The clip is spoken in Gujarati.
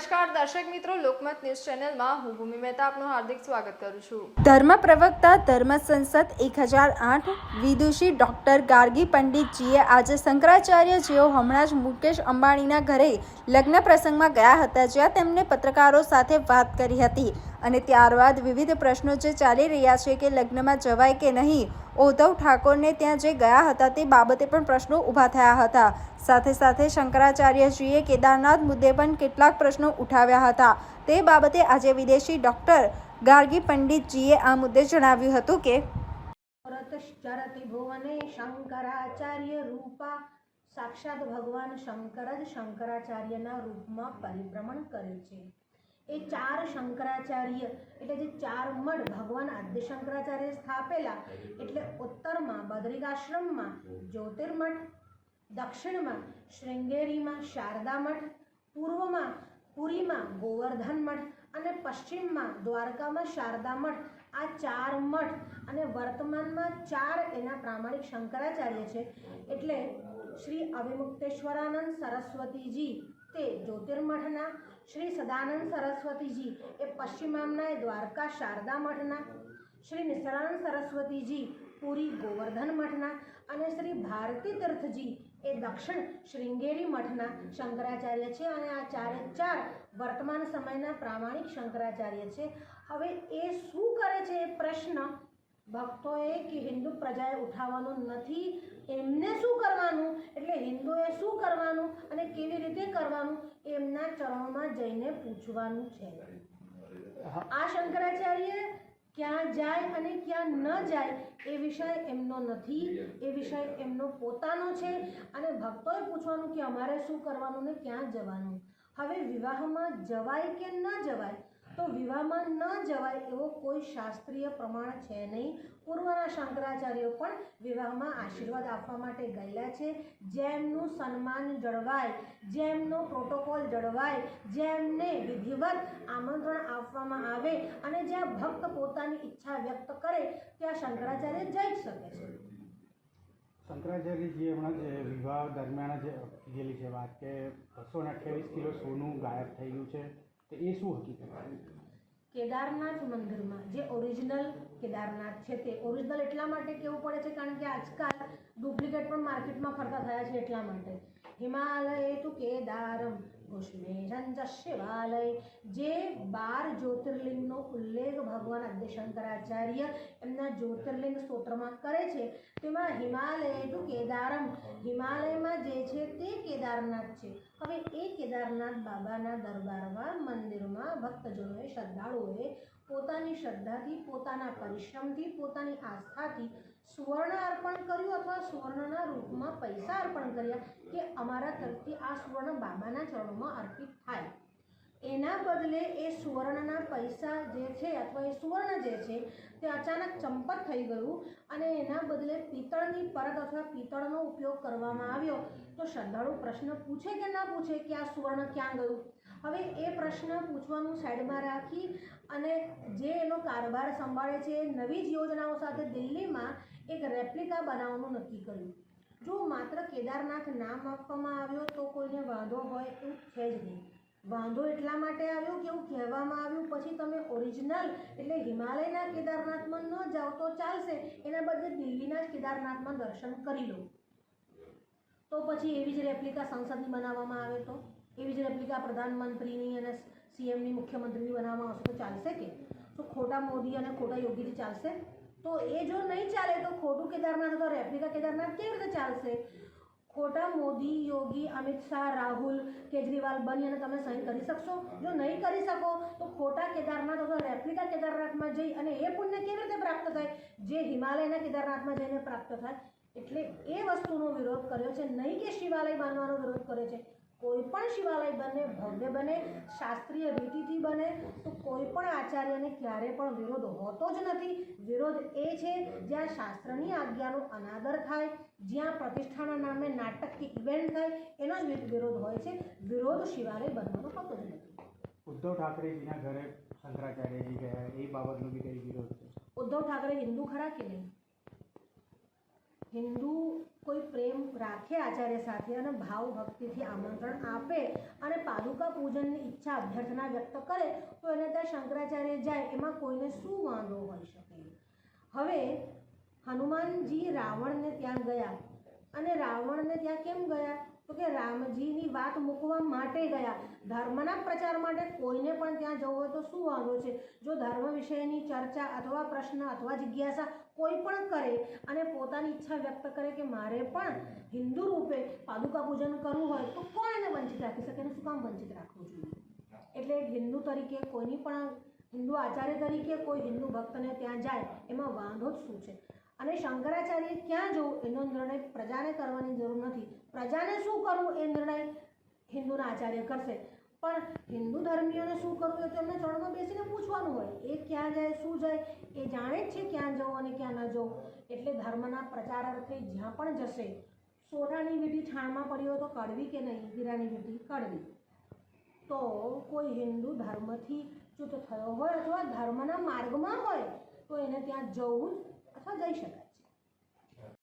નમસ્કાર, દર્શક મિત્રો, લોકમત ન્યૂઝ ચેનલમાં હું ભૂમિ મહેતા આપનું હાર્દિક સ્વાગત કરું છું. ધર્મ પ્રવક્તા, ધર્મ સંસદ એક હજાર આઠ, વિદુષી ડૉક્ટર ગાર્ગી પંડિતજીએ આજે શંકરાચાર્ય જેઓ હમણાં જ મુકેશ અંબાણીના ઘરે લગ્ન પ્રસંગમાં ગયા હતા, જ્યાં તેમણે પત્રકારો સાથે વાત કરી હતી. અને ત્યારબાદ વિવિધ પ્રશ્નો જે ચાલી રહ્યા છે કે લગ્નમાં જવાય કે નહીં, ઉદ્ધવ ઠાકોરને ત્યાં જે ગયા હતા તે બાબતે પણ પ્રશ્નો ઊભા થયા હતા. સાથે સાથે શંકરાચાર્યજીએ કેદારનાથ મુદ્દે પણ કેટલાક પ્રશ્નો ઉઠાવ્યા હતા. તે બાબતે આજે વિદેશી ડૉક્ટર ગાર્ગી પંડિતજીએ આ મુદ્દે જણાવ્યું હતું કે શંકરાચાર્ય રૂપા, સાક્ષાત ભગવાન શંકર જ શંકરાચાર્યના રૂપમાં પરિભ્રમણ કરે છે. એ ચાર શંકરાચાર્ય, એટલે જે ચાર મઠ ભગવાન આદ્ય શંકરાચાર્ય સ્થાપેલા, એટલે ઉત્તરમાં, બદ્રિકાશ્રમમાં, જ્યોતિર્મઠ, દક્ષિણમાં શૃંગેરીમાં શારદા મઠ પૂર્વમાં, પુરીમાં, ગોવર્ધન મઠ અને પશ્ચિમમાં, દ્વારકામાં શારદા મઠ આ ચાર મઠ અને વર્તમાનમાં ચાર એના પ્રામાણિક શંકરાચાર્ય છે. એટલે શ્રી અવિમુક્તેશ્વરાનંદ સરસ્વતીજી તે જ્યોતિર્મઠના શ્રી સદાનંદ સરસ્વતીજી એ પશ્ચિમામના દ્વારકા શારદા મઠના, શ્રી નિસરાનંદ સરસ્વતીજી પુરી ગોવર્ધન મઠના અને શ્રી ભારતી તીર્થજી એ દક્ષિણ શૃંગેરી મઠના શંકરાચાર્ય છે અને આ ચારે ચાર વર્તમાન સમયના પ્રામાણિક શંકરાચાર્ય છે. હવે એ શું કરે છે એ પ્રશ્ન ભક્તોએ કે હિન્દુ પ્રજાએ ઉઠાવવાનો નથી, એમને શું કરવાનું? એટલે હિન્દુએ કરવાનું અને કેવી રીતે કરવાનું એમના ચરણોમાં જઈને પૂછવાનું છે. આ શંકરાચાર્ય ક્યાં જાય અને ક્યાં ન જાય એ વિષય એમનો નથી, એ વિષય એમનો પોતાનો છે અને ભક્તોએ પૂછવાનું કે અમારે શું કરવાનું ને ક્યાં જવાનું. હવે વિવાહમાં જવાય કે ન જવાય તો વિવાહમાં ન જવાય એવો કોઈ શાસ્ત્રીય પ્રમાણ છે નહીં. પૂર્વના શંકરાચાર્યો પણ વિવાહમાં આશીર્વાદ આપવા માટે ગયેલા છે. જેમનું સન્માન જળવાય, જેમનો પ્રોટોકોલ જળવાય, જેમને વિધિવત આમંત્રણ આપવામાં આવે અને જ્યાં ભક્ત પોતાની ઈચ્છા વ્યક્ત કરે, ત્યાં શંકરાચાર્ય જઈ શકે છે. શંકરાચાર્યજી હમણાં જે વિવાહ દરમિયાન જે કીધેલી છે વાત કે બસો અઠ્યાવીસ કિલો સોનું ગાયબ થઈ ગયું છે. તો એ શું હકીકત કેદારનાથ મંદિરમાં, જે ઓરિજિનલ કેદારનાથ છે તે. ઓરિજિનલ એટલા માટે કેવું પડે છે કારણ કે આજકાલ ડુપ્લિકેટ પણ માર્કેટમાં ફરતા થયા છે એટલા માટે. હિમાલય ટુ કેદારમ ચ શિવાલય જે બાર જ્યોતિર્લિંગનો ઉલ્લેખ ભગવાન આદ્ય શંકરાચાર્ય એમના જ્યોતિર્લિંગ સ્તોત્રમાં કરે છે, તેમાં હિમાલય ટુ કેદારમ. હિમાલયમાં જે છે તે કેદારનાથ છે. હવે એ કેદારનાથ બાબાના દરબારમાં, મંદિરમાં ભક્તજનોએ શ્રદ્ધાળુઓએ પોતાની શ્રદ્ધાથી, પોતાના પરિશ્રમથી, પોતાની આસ્થાથી સુવર્ણ અર્પણ કર્યું અથવા સુવર્ણના રૂપમાં પૈસા અર્પણ કર્યા કે અમારા તરફથી આ સુવર્ણ બાબાના ચરણોમાં અર્પિત થાય. એના બદલે એ સુવર્ણના પૈસા જે છે અથવા એ સુવર્ણ જે છે તે અચાનક ચંપક થઈ ગયું અને એના બદલે પિત્તળની પરત અથવા પિત્તળનો ઉપયોગ કરવામાં આવ્યો. તો શ્રદ્ધાળુ પ્રશ્ન પૂછે કે ના પૂછે કે આ સુવર્ણ ક્યાં ગયું? હવે એ પ્રશ્ન પૂછવાનું સાઈડમાં રાખી અને જે એનો કારભાર સંભાળે છે નવી જ યોજનાઓ સાથે દિલ્હીમાં એક રેપ્લિકા બનાવવાનું નક્કી કર્યું. જો માત્ર કેદારનાથ નામ આપવામાં આવ્યો તો કોઈને વાંધો હોય એવું છે જ નહીં. વાંધો એટલા માટે આવ્યો કે એવું કહેવામાં આવ્યું, પછી તમે ઓરિજિનલ એટલે હિમાલયના કેદારનાથમાં ન જાઓ તો ચાલશે. એના બદલે દિલ્હીના જ કેદારનાથમાં દર્શન કરી લો. તો પછી એવી જ રેપ્લિકા સંસદની બનાવવામાં આવે તો? એવી જ રેપ્લિકા પ્રધાનમંત્રીની અને સીએમની મુખ્યમંત્રીની બનાવવામાં આવશે તો ચાલશે કે? તો ખોટા મોદી અને ખોટા યોગીથી ચાલશે? તો એ જો નહીં ચાલે તો ખોટું કેદારનાથ અથવા રેપ્લિકા કેદારનાથ કેવી રીતે ચાલશે? ખોટા મોદી, યોગી, અમિત શાહ, રાહુલ, કેજરીવાલ બની અને તમે સહી કરી શકશો? જો નહીં કરી શકો, તો ખોટા કેદારનાથ અથવા રેપ્લિકા કેદારનાથમાં જઈ અને એ પુણ્ય કેવી રીતે પ્રાપ્ત થાય? જે હિમાલયના કેદારનાથમાં જઈને પ્રાપ્ત થાય. એટલે એ વસ્તુનો વિરોધ કર્યો છે. નહીં કે શિવાલય બાંધવાનો વિરોધ કર્યો છે. કોઈ પણ શિવાલય બને ભવ્ય બને શાસ્ત્રીય રીતિથી બને તો કોઈ પણ આચાર્યને ક્યારે પણ વિરોધ હોતો જ નથી. વિરોધ એ છે જ્યાં શાસ્ત્રની આજ્ઞાનો અનાદર થાય જ્યાં પ્રતિષ્ઠાના નામે નાટક કે ઇવેન્ટ થાય એનો જ વિરોધ હોય છે. વિરોધ શિવાલય બનવાનો હોતો જ નથી. ઉદ્ધવ ઠાકરેજીના ઘરે શંકરાચાર્યજી ગયા એ બાબતનો બી કઈ વિરોધ છે? ઉદ્ધવ ઠાકરે હિન્દુ ખરા કે નહીં? હિન્દુ કોઈ પ્રેમ રાખે આચાર્ય સાથે અને ભાવ ભક્તિથી આમંત્રણ આપે અને પાદુકા પૂજનની ઈચ્છા અભ્યર્થના વ્યક્ત કરે, તો એને ત્યાં શંકરાચાર્ય જાય, એમાં કોઈને શું વાંધો હોઈ શકે? હવે હનુમાનજી રાવણને ત્યાં ગયા. અને રાવણને ત્યાં કેમ ગયા? તો કે રામજીની વાત મૂકવા માટે ગયા. ધર્મના પ્રચાર માટે કોઈને પણ ત્યાં જવું હોય તો શું વાંધો છે? જો ધર્મ વિષયની ચર્ચા અથવા પ્રશ્ન અથવા જિજ્ઞાસા કોઈ પણ કરે અને પોતાની ઈચ્છા વ્યક્ત કરે કે મારે પણ હિન્દુ રૂપે પાદુકા પૂજન કરવું હોય, તો કોણ એને વંચિત રાખી શકે? એને શું કામ વંચિત રાખવું જોઈએ? એટલે હિન્દુ તરીકે કોઈની પણ હિન્દુ આચાર્ય તરીકે કોઈ હિન્દુ ભક્તને ત્યાં જાય, એમાં વાંધો જ શું છે? અને શંકરાચાર્ય ક્યાં જવું? એનો નિર્ણય પ્રજાને કરવાની જરૂર નથી. પ્રજાને શું કરવું? એ નિર્ણય હિન્દુના આચાર્ય કરશે. પણ હિન્દુ ધર્મીઓને શું કરવું એ તો એમને ચરણમાં બેસીને પૂછવાનું હોય. એ ક્યાં જાય, શું જાય? એ જાણે જ છે ક્યાં જવું અને ક્યાં ન જવું. એટલે ધર્મના પ્રચાર અર્થે જ્યાં પણ જશે, સોનાની વીટી છાણમાં પડ્યો તો કડવી કે નહીં? હીરાની વીટી કડવી. તો કોઈ હિન્દુ ધર્મથી ચૂત થયો હોય અથવા ધર્મના માર્ગમાં હોય, તો એને ત્યાં જવું જ અથવા જઈ શકાય